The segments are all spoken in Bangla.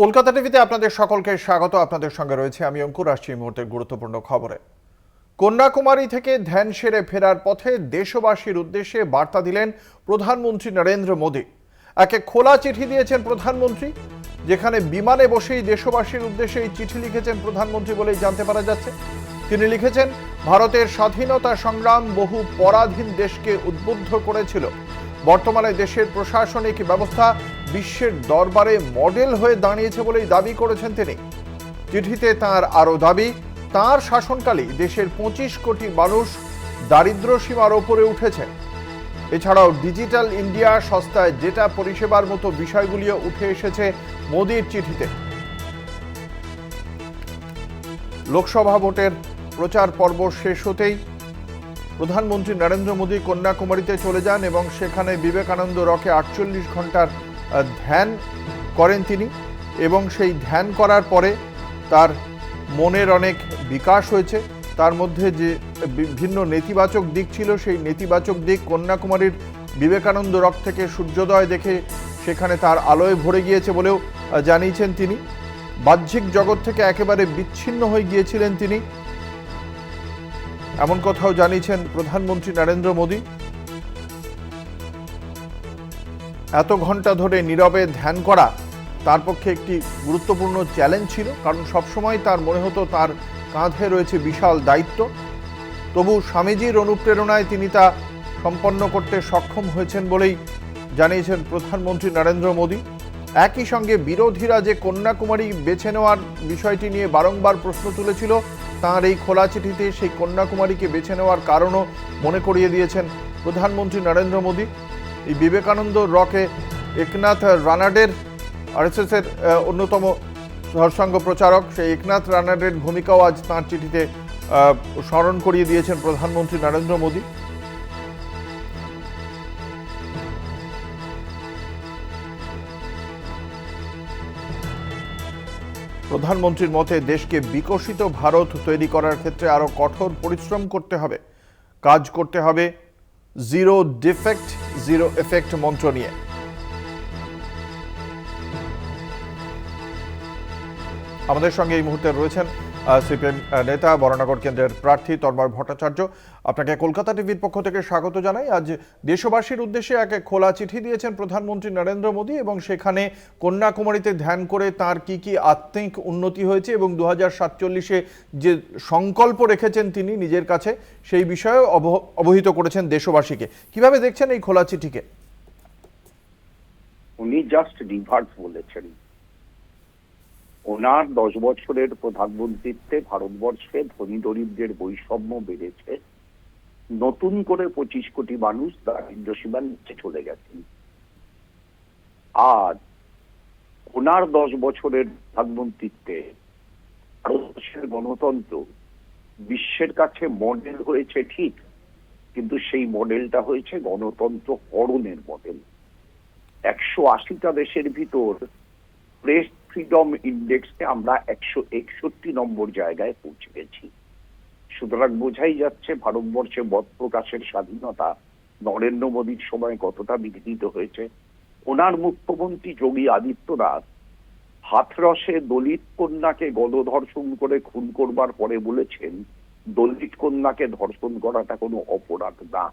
কলকাতা টিভিতে আপনাদের সকলকে স্বাগত। আপনাদের সঙ্গে রয়েছে আমি অঙ্কুর। আসছি মুহূর্তের গুরুত্বপূর্ণ খবরে। কন্যাকুমারী থেকে ধ্যান সেরে ফেরার পথে দেশবাসীর উদ্দেশ্যে বার্তা দিলেন প্রধানমন্ত্রী নরেন্দ্র মোদী। একে খোলা চিঠি দিয়েছেন প্রধানমন্ত্রী, যেখানে বিমানে বসেই দেশবাসীর উদ্দেশ্যে এই চিঠি লিখেছেন প্রধানমন্ত্রী বলেই জানতে পারা যাচ্ছে। তিনি লিখেছেন, ভারতের স্বাধীনতা সংগ্রাম বহু পরাধীন দেশকে উদ্বুদ্ধ করেছিল। বর্তমানে দেশের প্রশাসনিক ব্যবস্থা বিশ্বের দরবারে মডেল হয়ে দাঁড়িয়েছে বলেই দাবি করেছেন তিনি। চিঠিতে তার আরও দাবি, তার শাসনকালে দেশের পঁচিশ কোটি মানুষ দারিদ্র সীমার ওপরে উঠেছে এছাড়াও ডিজিটাল ইন্ডিয়া সস্তায় ডেটা পরিষেবার মতো বিষয়গুলিও উঠে এসেছে মোদির চিঠিতে। লোকসভা ভোটের প্রচার পর্ব শেষ হতেই প্রধানমন্ত্রী নরেন্দ্র মোদী কন্যাকুমারীতে চলে যান এবং সেখানে বিবেকানন্দ রকে আটচল্লিশ ঘণ্টার ধ্যান করেন তিনি এবং সেই ধ্যান করার পরে তার মনের অনেক বিকাশ হয়েছে। তার মধ্যে যে বিভিন্ন নেতিবাচক দিক ছিল, সেই নেতিবাচক দিক কন্যাকুমারীর বিবেকানন্দ রক থেকে সূর্যোদয় দেখে সেখানে তার আলোয় ভরে গিয়েছে বলেও জানিয়েছেন তিনি। বাহ্যিক জগৎ থেকে একেবারে বিচ্ছিন্ন হয়ে গিয়েছিলেন তিনি। এমন কথাও জানিয়েছেন প্রধানমন্ত্রী নরেন্দ্র মোদী। এত ঘণ্টা ধরে নীরবে ধ্যান করা তার পক্ষে একটি গুরুত্বপূর্ণ চ্যালেঞ্জ ছিল, কারণ সবসময় তার মনে হতো তার কাঁধে রয়েছে বিশাল দায়িত্ব। তবু স্বামীজির অনুপ্রেরণায় তিনি তা সম্পন্ন করতে সক্ষম হয়েছেন বলেই জানিয়েছেন প্রধানমন্ত্রী নরেন্দ্র মোদী। একই সঙ্গে বিরোধীরা যে কন্যাকুমারী বেছে নেওয়ার বিষয়টি নিয়ে বারংবার প্রশ্ন তুলেছিল, তাঁর এই খোলা চিঠিতে সেই কন্যাকুমারীকে বেছে নেওয়ার কারণও মনে করিয়ে দিয়েছেন প্রধানমন্ত্রী নরেন্দ্র মোদী। এই বিবেকানন্দ রকে একনাথ রানাডের আরএসএস এর আহ, অন্যতম ধর্ষাঙ্গ প্রচারক। সেই একনাথ রানাডের ভূমিকাও আজ তাঁর চিঠিতে স্মরণ করিয়ে দিয়েছেন প্রধানমন্ত্রী নরেন্দ্র মোদী। প্রধানমন্ত্রীর মতে দেশকে বিকশিত ভারত তৈরি করার ক্ষেত্রে আরও কঠোর পরিশ্রম করতে হবে কাজ করতে হবে জিরো ডিফেক্ট জিরো এফেক্ট মন্ত্র নিয়ে। আমাদের সঙ্গে এই মুহূর্তে রয়েছেন সিপিএম নেতা, বরানগর কেন্দ্রের প্রার্থী তন্ময় ভট্টাচার্য, আপনাকে কলকাতা টিভির পক্ষ থেকে স্বাগত জানাই। আজ দেশবাসীর উদ্দেশ্যে এক খোলা চিঠি দিয়েছেন প্রধানমন্ত্রী নরেন্দ্র মোদী এবং সেখানে কন্যাকুমারীতে ধ্যান করে তার কি কি আত্মিক উন্নতি হয়েছে এবং দু হাজার সাতচল্লিশে যে সংকল্প রেখেছেন তিনি নিজের কাছে, সেই বিষয়ে অবহ- অবহিত করেছেন দেশবাসীকে। কীভাবে দেখছেন এই খোলা চিঠিকে? উনি জাস্ট রিভার্স বলেছেন। ওনার দশ বছরের প্রধানমন্ত্রীত্বে ভারতবর্ষে ধনী দরিদ্রের বৈষম্য বেড়েছে। নতুন করে পঁচিশ কোটি মানুষ দারিদ্র সীমার নিচে চলে গেছেন আর ওনার দশ বছরের প্রধানমন্ত্রীত্বে ভারতবর্ষের গণতন্ত্র বিশ্বের কাছে মডেল হয়েছে ঠিক, কিন্তু সেই মডেলটা হয়েছে গণতন্ত্র করণের মডেল। একশো আশিটা দেশের ভিতর প্রেস ফ্রিডম ইন্ডেক্সে আমরা একশো একষট্টি নম্বর জায়গায় পৌঁছে গেছি। সুতরাং বোঝাই যাচ্ছে ভারতবর্ষে মত প্রকাশের স্বাধীনতা নরেন্দ্র মোদীর সময় কতটা বিঘ্নিত হয়েছে। ওনার মুখ্যমন্ত্রী যোগী আদিত্যনাথ হাথরসে দলিত কন্যাকে গণধর্ষণ করে খুন করবার পরে বলেছেন, দলিত কন্যাকে ধর্ষণ করাটা কোনো অপরাধ না।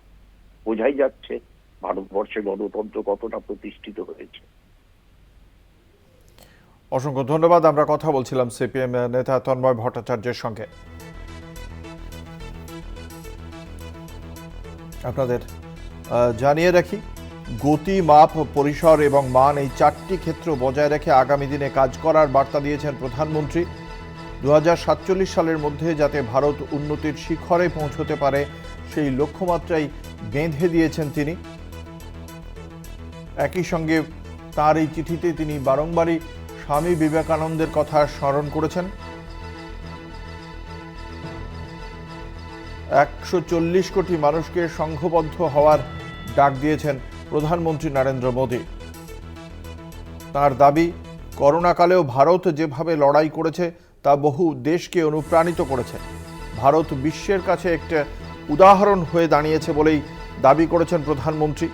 বোঝাই যাচ্ছে ভারতবর্ষে গণতন্ত্র কতটা প্রতিষ্ঠিত হয়েছে। অসংখ্য ধন্যবাদ, আমরা কথা বলছিলাম সিপিএম নেতা তন্ময় ভট্টাচার্যের সঙ্গে। আপনাদের জানিয়ে রাখি, গতি, মাপ, পরিসর এবং মান এই চারটি ক্ষেত্র বজায় রেখে আগামী দিনে কাজ করার বার্তা দিয়েছেন প্রধানমন্ত্রী। দু হাজার সাতচল্লিশ সালের মধ্যে যাতে ভারত উন্নতির শিখরে পৌঁছতে পারে, সেই লক্ষ্যমাত্রাই বেঁধে দিয়েছেন তিনি। একই সঙ্গে তার এই চিঠিতে তিনি বারংবারই স্বামী বিবেকানন্দের কথা স্মরণ করেছেন। একশো চল্লিশ কোটি মানুষকে সংঘবদ্ধ হওয়ার ডাক দিয়েছেন প্রধানমন্ত্রী নরেন্দ্র মোদী। তার দাবি, করোনাকালেও ভারত যেভাবে লড়াই করেছে, তা বহু দেশকে অনুপ্রাণিত করেছে। ভারত বিশ্বের কাছে একটা উদাহরণ হয়ে দাঁড়িয়েছে বলেই দাবি করেছেন প্রধানমন্ত্রী।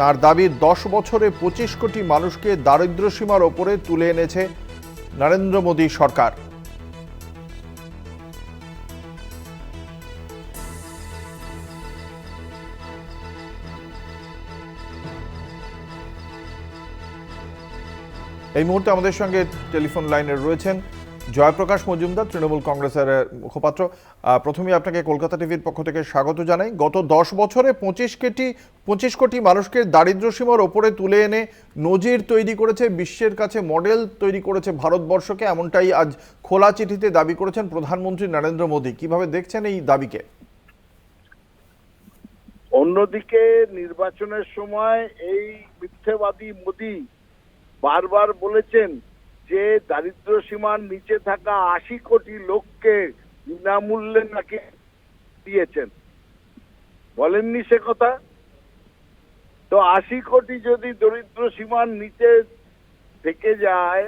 তার দাবি দশ বছরে পঁচিশ কোটি মানুষকে দারিদ্র্য সীমার ওপরে তুলে এনেছে নরেন্দ্র মোদী সরকার। এই মুহূর্তে আমাদের সঙ্গে টেলিফোন লাইনে রয়েছেন জয়প্রকাশ মজুমদার, তৃণমূল কংগ্রেসের মুখপাত্র। প্রথমে আপনাকে কলকাতা টিভির পক্ষ থেকে স্বাগত জানাই। গত দশ বছরে পঁচিশ কোটি পঁচিশ কোটি মানুষকে দারিদ্র্য সীমার ওপরে তুলে এনে নজির তৈরি করেছে, বিশ্বের কাছে মডেল তৈরি করেছে ভারতবর্ষকে। এমনটাই আজ খোলা চিঠিতে দাবি করেছেন প্রধানমন্ত্রী নরেন্দ্র মোদী। কীভাবে দেখছেন এই দাবিকে? অন্যদিকে নির্বাচনের সময় এই মিথ্যেবাদী মোদি বারবার বলেছেন যে দারিদ্র সীমার নিচে থাকা আশি কোটি লোককে বিনামূল্যে নাকি দিয়েছেন। বলেননি সে কথা? তো আশি কোটি যদি দরিদ্র সীমার নিচে থেকে যায়,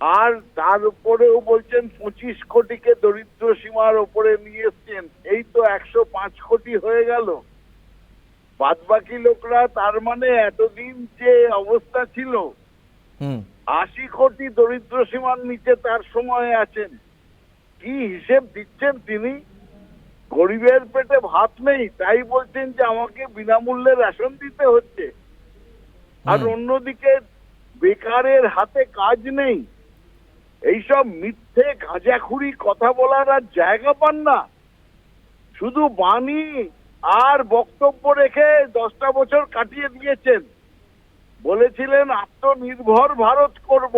আর তার উপরেও বলছেন পঁচিশ কোটিকে দরিদ্র সীমার ওপরে নিয়ে এসছেন, এই তো একশো পাঁচ কোটি হয়ে গেল। বাদ বাকি লোকরা তার মানে এতদিন যে অবস্থা ছিল আশি কোটি দরিদ্র সীমার নিচে তার সময় আছেন। কি হিসেব দিচ্ছেন তিনি? গরিবের পেটে ভাত নেই তাই বলছেন যে আমাকে বিনামূল্যে রেশন দিতে হচ্ছে। আর অন্যদিকে বেকারের হাতে কাজ নেই। এইসব মিথ্যে গাঁজাখুরি কথা বলার আর জায়গা পান না। শুধু বাণী আর বক্তব্য রেখে দশটা বছর কাটিয়ে দিয়েছেন। বলেছিলেন আত্মনির্ভর ভারত করব।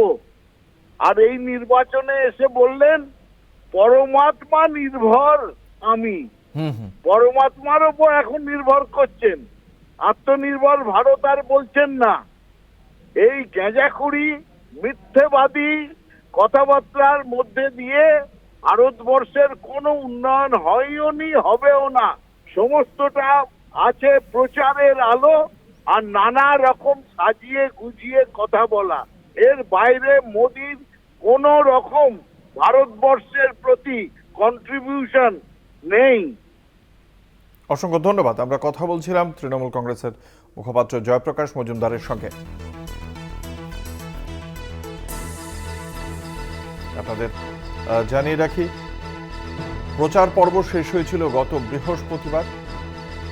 আর এই নির্বাচনে এসে বললেন পরমাত্মা নির্ভর আমি। পরমাত্মার উপর এখন নির্ভর করছেন। আত্মনির্ভর ভারত আর বলছেন না। এই গেঁজাখুরি মিথ্যেবাদী কথাবার্তার মধ্যে দিয়ে ভারতবর্ষের কোনো উন্নয়ন হয়ও নি হবেও না। সমস্তটা আছে প্রচারের আলো। আর নানা রকম সাজিয়ে গুজিয়ে কথা বলা। এর বাইরে মোদির কোন রকম ভারতবর্ষের প্রতি কন্ট্রিবিউশন নেই। অসংখ্য ধন্যবাদ। আমরা কথা বলছিলাম তৃণমূল কংগ্রেসের মুখপাত্র জয়প্রকাশ মজুমদারের সঙ্গে। আপনাদের জানিয়ে রাখি, প্রচার পর্ব শেষ হয়েছিল গত বৃহস্পতিবার,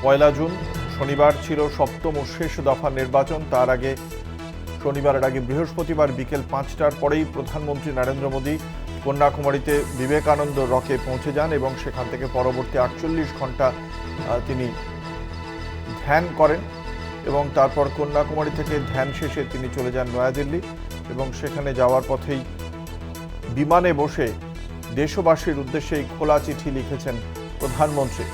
পয়লা জুন। শনিবার ছিল সপ্তম ও শেষ দফা নির্বাচন। তার আগে শনিবারের আগে বৃহস্পতিবার বিকেল পাঁচটার পরেই প্রধানমন্ত্রী নরেন্দ্র মোদী কন্যাকুমারীতে বিবেকানন্দ রকে পৌঁছে যান এবং সেখান থেকে পরবর্তী আটচল্লিশ ঘণ্টা তিনি ধ্যান করেন এবং তারপর কন্যাকুমারী থেকে ধ্যান শেষে তিনি চলে যান নয়াদিল্লি এবং সেখানে যাওয়ার পথেই বিমানে বসে দেশবাসীর উদ্দেশ্যে খোলা চিঠি লিখেছেন প্রধানমন্ত্রী।